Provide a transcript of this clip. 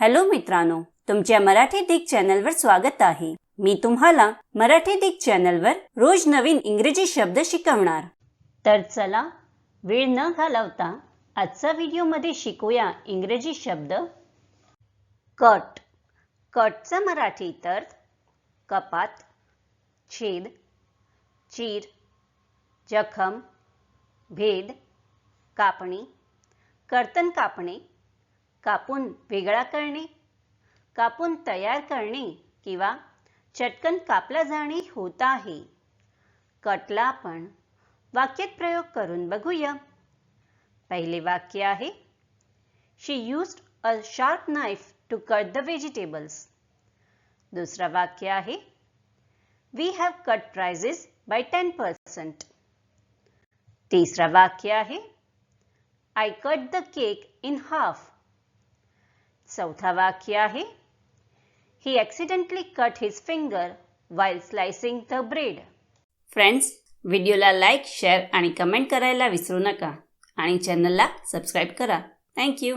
Hello मित्रांनो तुमच्या मराठी दिग चॅनलवर स्वागत आहे. मी तुम्हाला मराठी दिग चॅनलवर रोज नवीन इंग्रजी शब्द शिकवणार. तर चला वेळ न घालवता आजचा व्हिडिओमध्ये शिकूया इंग्रजी शब्द. कट. कटचा मराठी तर कपात छेद चीर जखम भेद कापणी कर्तन कापणे कापून वेगळा करणे कापून तयार करणे किंवा चटकन कापला जाणे होत आहे. कटला आपण वाक्यात प्रयोग करून बघूया. पहिले वाक्य आहे she used a sharp knife to cut the vegetables दुसरा वाक्य आहे we have cut prices by ten percent तिसरं वाक्य आहे I cut the cake in half चौथा वाक्य आहे. He accidentally cut his finger while slicing the bread friends व्हिडिओला लाईक शेअर आणि कमेंट करायला विसरू नका. आणि चॅनलला सबस्क्राईब करा. थँक्यू